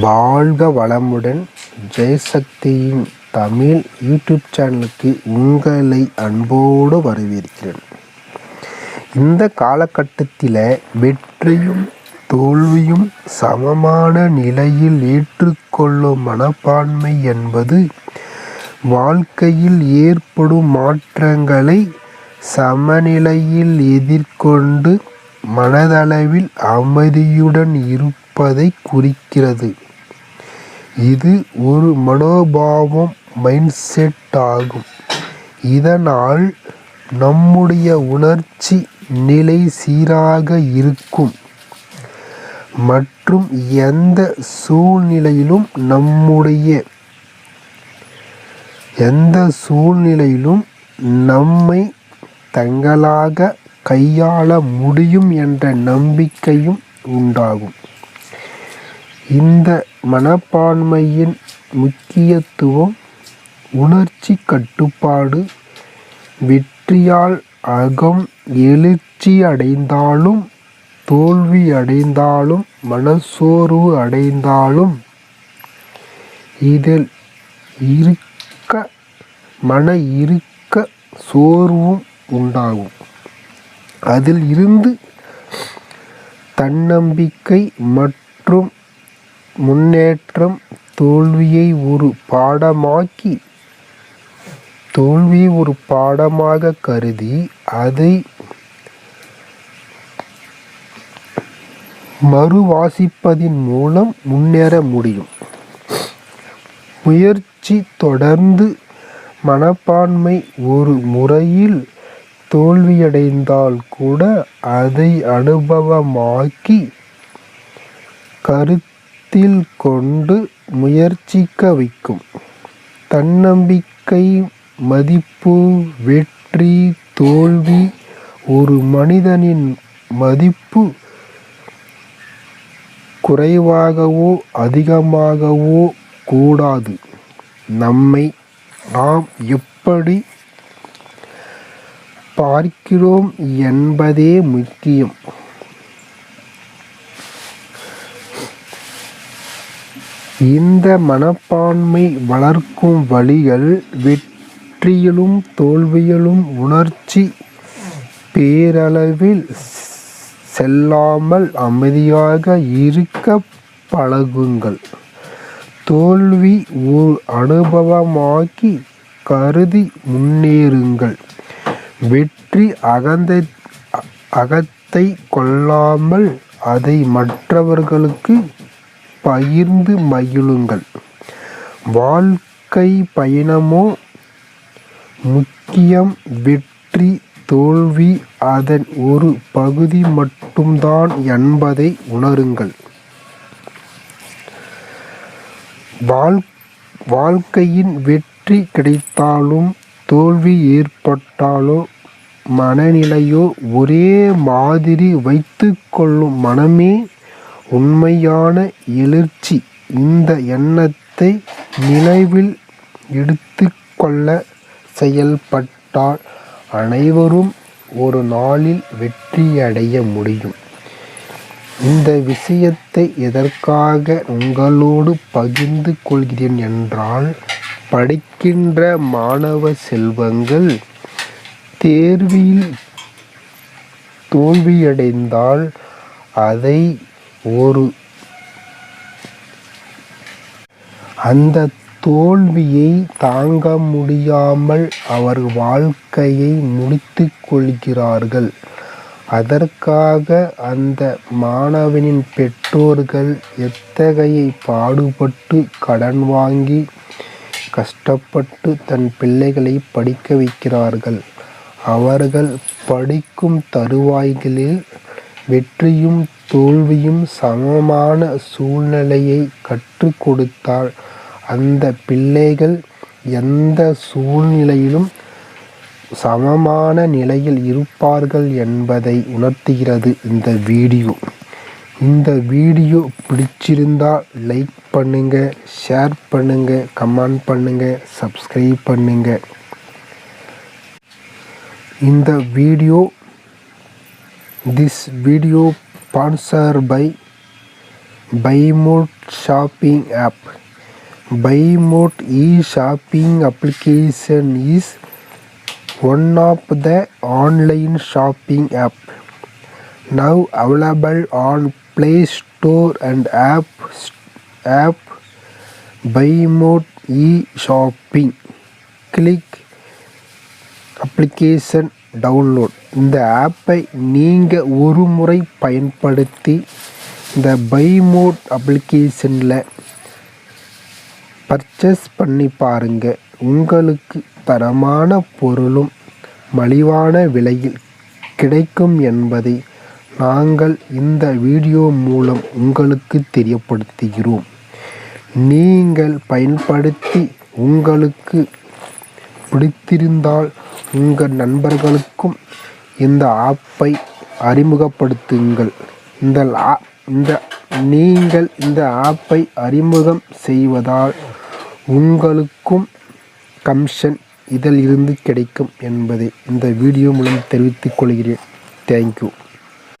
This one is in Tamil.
வாழ்க வளமுடன் ஜெயசக்தியின் தமிழ் யூடியூப் சேனலுக்கு உங்களை அன்போடு வரவேற்கிறேன். இந்த காலகட்டத்தில் வெற்றியும் தோல்வியும் சமமான நிலையில் ஏற்றுக்கொள்ளும் மனப்பான்மை என்பது வாழ்க்கையில் ஏற்படும் மாற்றங்களை சமநிலையில் எதிர்கொண்டு மனதளவில் அமைதியுடன் இருப்பதை குறிக்கிறது. இது ஒரு மனோபாவம் மைண்ட் செட் ஆகும் இதனால் நம்முடைய உணர்ச்சி நிலை சீராக இருக்கும். மற்றும் எந்த சூழ்நிலையிலும் நம்முடைய எந்த சூழ்நிலையிலும் நம்மை தங்களாக கையாள முடியும் என்ற நம்பிக்கையும் உண்டாகும். இந்த மனப்பான்மையின் முக்கியத்துவம் உணர்ச்சி கட்டுப்பாடு. வெற்றியால் அகம் எழுச்சி அடைந்தாலும் தோல்வி அடைந்தாலும் மனச்சோர்வு அடைந்தாலும் இதில் இருக்க மன இருக்க சோர்வும் உண்டாகும். அதில் இருந்து தன்னம்பிக்கை மற்றும் முன்னேற்றம் தோல்வியை ஒரு பாடமாக்கி தோல்வியை ஒரு பாடமாக கருதி அதை மறுவாசிப்பதின் மூலம் முன்னேற முடியும். முயற்சி தொடர்ந்து மனப்பான்மை ஒரு முறையில் தோல்வியடைந்தால் கூட அதை அனுபவமாக்கி கருத்தில் கொண்டு முயற்சிக்க வைக்கும். தன்னம்பிக்கை மதிப்பு வெற்றி தோல்வி ஒரு மனிதனின் மதிப்பு குறைவாகவோ அதிகமாகவோ கூடாது. நம்மை நாம் எப்படி பார்க்கிறோம் என்பதே முக்கியம். இந்த மனப்பான்மை வளர்க்கும் வழிகள் வெற்றியிலும் தோல்வியிலும் உணர்ச்சி பேரளவில் செல்லாமல் அமைதியாக இருக்க பழகுங்கள். தோல்வி ஓர் அனுபவமாக்கி கருதி முன்னேறுங்கள். வெற்றி அகந்தை அகத்தை கொள்ளாமல் அதை மற்றவர்களுக்கு பகிர்ந்து மகிழுங்கள். வாழ்க்கை பயணமோ முக்கியம் வெற்றி தோல்வி அதன் ஒரு பகுதி மட்டும்தான் என்பதை உணருங்கள். வாழ் வாழ்க்கையின் வெற்றி கிடைத்தாலும் தோல்வி ஏற்பட்டாலோ மனநிலையோ ஒரே மாதிரி வைத்து கொள்ளும் மனமே உண்மையான எழுச்சி இந்த எண்ணத்தை நினைவில் எடுத்து கொள்ள செயல்பட்டால் அனைவரும் ஒரு நாளில் வெற்றியடைய முடியும். இந்த விஷயத்தை எதற்காக உங்களோடு பகிர்ந்து கொள்கிறேன் என்றால் படிக்கின்ற மாணவ செல்வங்கள் தேர்வில் தோல்வியடைந்தால் அதை ஒரு. அந்த தோல்வியை தாங்க முடியாமல் அவர் வாழ்க்கையை முடித்து கொள்கிறார்கள். அதற்காக அந்த மாணவனின் பெற்றோர்கள் எத்தகைய பாடுபட்டு கடன் வாங்கி கஷ்டப்பட்டு தன் பிள்ளைகளை படிக்க வைக்கிறார்கள். அவர்கள் படிக்கும் தருவாய்களில் வெற்றியும் தோல்வியும் சமமான சூழ்நிலையை கற்றுக் கொடுத்தால் அந்த பிள்ளைகள் எந்த சூழ்நிலையிலும் சமமான நிலையில் இருப்பார்கள் என்பதை உணர்த்துகிறது இந்த வீடியோ. இந்த வீடியோ பிடிச்சிருந்தால் லைக் பண்ணுங்கள் ஷேர் பண்ணுங்கள் கமெண்ட் பண்ணுங்கள் சப்ஸ்கிரைப் பண்ணுங்கள் இந்த video This video sponsored by Buymote shopping app. Buymote e-shopping application is one of the online shopping app now available on Play Store and App App Buymote e-shopping. Click application download இந்த ஆப்பை நீங்கள் ஒரு முறை பயன்படுத்தி இந்த பை மோட் அப்ளிகேஷனில் பர்ச்சேஸ் பண்ணி பாருங்கள் உங்களுக்கு தரமான பொருளும் மலிவான விலையில் கிடைக்கும் என்பதை நாங்கள் இந்த வீடியோ மூலம் உங்களுக்கு தெரியப்படுத்துகிறோம். நீங்கள் பயன்படுத்தி உங்களுக்கு பிடித்திருந்தால் உங்கள் நண்பர்களுக்கும் இந்த ஆப்பை அறிமுகப்படுத்துங்கள். இந்த ஆ- இந்த நீங்கள் இந்த ஆப்பை அறிமுகம் செய்வதால் உங்களுக்கும் கமிஷன் இதில் இருந்து கிடைக்கும் என்பதை இந்த வீடியோ மூலம் தெரிவித்துக் கொள்கிறேன். தேங்க்யூ